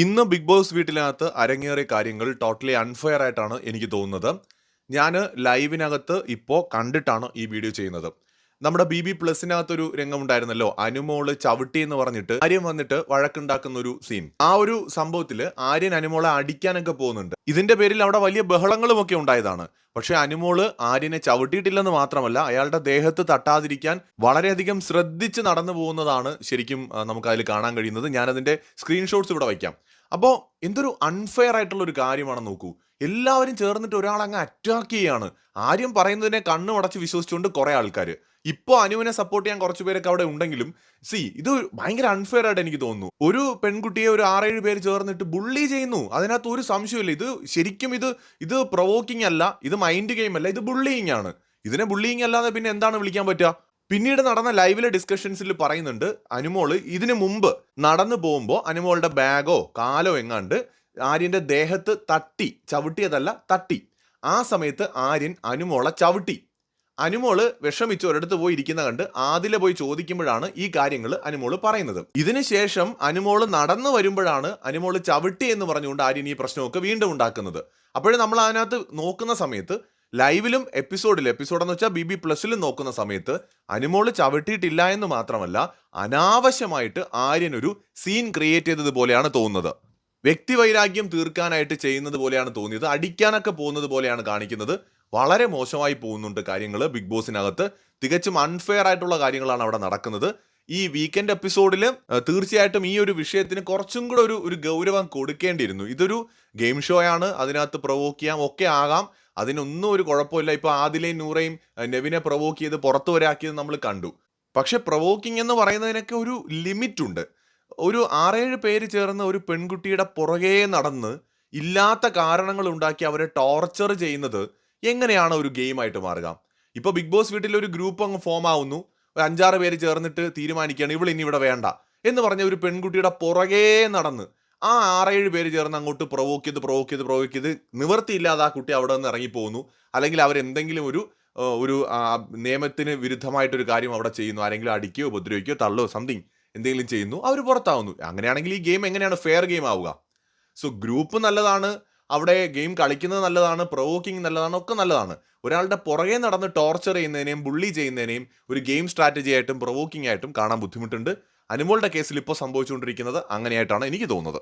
ഇന്ന് big boss വീട്ടിനകത്ത് അരങ്ങേറിയ കാര്യങ്ങൾ ടോട്ടലി അൺഫെയർ ആയിട്ടാണ് എനിക്ക് തോന്നുന്നത്. ഞാൻ ലൈവിനകത്ത് ഇപ്പോൾ കണ്ടിട്ടാണ് ഈ വീഡിയോ ചെയ്യുന്നത്. നമ്മുടെ ബി ബി പ്ലസിനകത്തൊരു രംഗമുണ്ടായിരുന്നല്ലോ. അനുമോൾ ചവിട്ടി എന്ന് പറഞ്ഞിട്ട് ആര്യൻ വന്നിട്ട് വഴക്കുണ്ടാക്കുന്ന ഒരു സീൻ ആ ഒരു സംഭവത്തിൽ ആര്യൻ അനുമോളെ അടിക്കാനൊക്കെ പോകുന്നുണ്ട്. ഇതിന്റെ പേരിൽ അവിടെ വലിയ ബഹളങ്ങളും ഒക്കെ ഉണ്ടായതാണ്. പക്ഷെ അനുമോൾ ആര്യനെ ചവിട്ടിയിട്ടില്ലെന്ന് മാത്രമല്ല അയാളുടെ ദേഹത്ത് തട്ടാതിരിക്കാൻ വളരെയധികം ശ്രദ്ധിച്ച് നടന്നു പോകുന്നതാണ് ശരിക്കും നമുക്കതിൽ കാണാൻ കഴിയുന്നത്. ഞാനതിന്റെ സ്ക്രീൻഷോട്ട്സ് ഇവിടെ വയ്ക്കാം. അപ്പോൾ എന്തൊരു അൺഫെയർ ആയിട്ടുള്ള ഒരു കാര്യമാണ് നോക്കൂ. എല്ലാവരും ചേർന്നിട്ട് ഒരാൾ അങ്ങ് അറ്റാക്ക് ചെയ്യാണ്. ആര്യം പറയുന്നതിനെ കണ്ണു അടച്ച് വിശ്വസിച്ചുകൊണ്ട് കുറേ ആൾക്കാർ ഇപ്പോൾ അനുവിനെ സപ്പോർട്ട് ചെയ്യാൻ കുറച്ച് പേരൊക്കെ അവിടെ ഉണ്ടെങ്കിലും സി ഇത് ഭയങ്കര അൺഫെയർ ആയിട്ട് എനിക്ക് തോന്നുന്നു. ഒരു പെൺകുട്ടിയെ ഒരു ആറേഴ് പേര് ചേർന്നിട്ട് ബുള്ളി ചെയ്യുന്നു. അതിനകത്ത് ഒരു സംശയമില്ല ഇത് ശരിക്കും ഇത് ഇത് പ്രൊവോക്കിംഗ് അല്ല ഇത് മൈൻഡ് ഗെയിം അല്ല ഇത് ബുള്ളിയിങ് ആണ്. ഇതിനെ ബുള്ളിയിങ് അല്ലാതെ പിന്നെ എന്താണ് വിളിക്കാൻ പറ്റുക? പിന്നീട് നടന്ന ലൈവിലെ ഡിസ്കഷൻസിൽ പറയുന്നുണ്ട് അനുമോൾ ഇതിനു മുമ്പ് നടന്നു പോകുമ്പോൾ അനുമോളുടെ ബാഗോ കാലോ എങ്ങാണ്ട് ആര്യന്റെ ദേഹത്ത് തട്ടി ചവിട്ടിയതല്ല തട്ടി. ആ സമയത്ത് ആര്യൻ അനുമോളെ ചവിട്ടി. അനുമോൾ വിഷമിച്ച് ഒരിടത്ത് പോയി ഇരിക്കുന്ന കണ്ട് ആദിലെ പോയി ചോദിക്കുമ്പോഴാണ് ഈ കാര്യങ്ങൾ അനുമോൾ പറയുന്നത്. ഇതിനുശേഷം അനുമോൾ നടന്നു വരുമ്പോഴാണ് അനുമോൾ ചവിട്ടി എന്ന് പറഞ്ഞുകൊണ്ട് ആര്യൻ ഈ പ്രശ്നമൊക്കെ വീണ്ടും ഉണ്ടാക്കുന്നത്. അപ്പോഴും നമ്മൾ അതിനകത്ത് നോക്കുന്ന സമയത്ത് ലൈവിലും എപ്പിസോഡിൽ എപ്പിസോഡ് എന്ന് വെച്ചാൽ ബി ബി പ്ലസിലും നോക്കുന്ന സമയത്ത് അനുമോൾ ചവിട്ടിയിട്ടില്ല എന്ന് മാത്രമല്ല അനാവശ്യമായിട്ട് ആര്യൻ ഒരു സീൻ ക്രിയേറ്റ് ചെയ്തതുപോലെയാണ് തോന്നുന്നത്. വ്യക്തിവൈരാഗ്യം തീർക്കാനായിട്ട് ചെയ്യുന്നത് പോലെയാണ് തോന്നിയത് അടിക്കാനൊക്കെ പോകുന്നത് പോലെയാണ് കാണിക്കുന്നത്. വളരെ മോശമായി പോകുന്നുണ്ട് കാര്യങ്ങൾ ബിഗ് ബോസിനകത്ത്. തികച്ചും അൺഫെയർ ആയിട്ടുള്ള കാര്യങ്ങളാണ് അവിടെ നടക്കുന്നത്. ഈ വീക്കെൻഡ് എപ്പിസോഡിൽ തീർച്ചയായിട്ടും ഈ ഒരു വിഷയത്തിന് കുറച്ചും കൂടെ ഒരു ഒരു ഗൗരവം കൊടുക്കേണ്ടിയിരുന്നു. ഇതൊരു ഗെയിം ഷോ ആണ്. അതിനകത്ത് പ്രൊവോക്ക് ചെയ്യാം. ഒക്കെ ആകാം. അതിനൊന്നും ഒരു കുഴപ്പമില്ല. ഇപ്പൊ ആദിലെയും നൂറയും നെവിനെ പ്രൊവോക്ക് ചെയ്ത് പുറത്തു വരാക്കിയത് നമ്മൾ കണ്ടു. പക്ഷെ പ്രൊവോക്കിംഗ് എന്ന് പറയുന്നതിനൊക്കെ ഒരു ലിമിറ്റ് ഉണ്ട് ഒരു ആറേഴ് പേര് ചേർന്ന് ഒരു പെൺകുട്ടിയുടെ പുറകെ നടന്ന് ഇല്ലാത്ത കാരണങ്ങൾ ഉണ്ടാക്കി അവരെ ടോർച്ചർ ചെയ്യുന്നത് എങ്ങനെയാണ് ഒരു ഗെയിമായിട്ട് മാറുക? ഇപ്പോൾ ബിഗ് ബോസ് വീട്ടിൽ ഒരു ഗ്രൂപ്പ് അങ്ങ് ഫോം ആവുന്നു. ഒരു അഞ്ചാറ് പേര് ചേർന്നിട്ട് തീരുമാനിക്കുകയാണ് ഇവൾ ഇനി ഇവിടെ വേണ്ട. എന്ന് പറഞ്ഞ ഒരു പെൺകുട്ടിയുടെ പുറകെ നടന്ന് ആ ആറേഴ് പേര് ചേർന്ന് അങ്ങോട്ട് പ്രൊവോക്ക് ചെയ്ത് പ്രൊവോക്ക് ചെയ്ത് പ്രൊവോക്ക് ചെയ്ത് നിവർത്തിയില്ലാതെ ആ കുട്ടി അവിടെ നിന്ന് ഇറങ്ങിപ്പോകുന്നു. അല്ലെങ്കിൽ അവരെന്തെങ്കിലും ഒരു ഒരു നിയമത്തിന് വിരുദ്ധമായിട്ടൊരു കാര്യം അവിടെ ചെയ്യുന്നു. ആരെങ്കിലും അടിക്കുകയോ ഉപദ്രവിക്കുകയോ തള്ളോ സംതിങ് എന്തെങ്കിലും ചെയ്യുന്നു അവർ പുറത്താവുന്നു. അങ്ങനെയാണെങ്കിൽ ഈ ഗെയിം എങ്ങനെയാണ്? ഫെയർ ഗെയിം ആവുക. സോ ഗ്രൂപ്പ് നല്ലതാണ്. അവിടെ ഗെയിം കളിക്കുന്നത് നല്ലതാണ് പ്രൊവോക്കിംഗ് നല്ലതാണ് ഒക്കെ നല്ലതാണ്. ഒരാളുടെ പുറകെ നടന്ന് ടോർച്ചർ ചെയ്യുന്നതിനെയും ബുള്ളി ചെയ്യുന്നതിനെയും ഒരു ഗെയിം സ്ട്രാറ്റജി ആയിട്ടും പ്രൊവോക്കിംഗ് ആയിട്ടും കാണാൻ ബുദ്ധിമുട്ടുണ്ട്. അനുമോളുടെ കേസിൽ ഇപ്പോൾ സംഭവിച്ചുകൊണ്ടിരിക്കുന്നത് അങ്ങനെയായിട്ടാണ് എനിക്ക് തോന്നുന്നത്.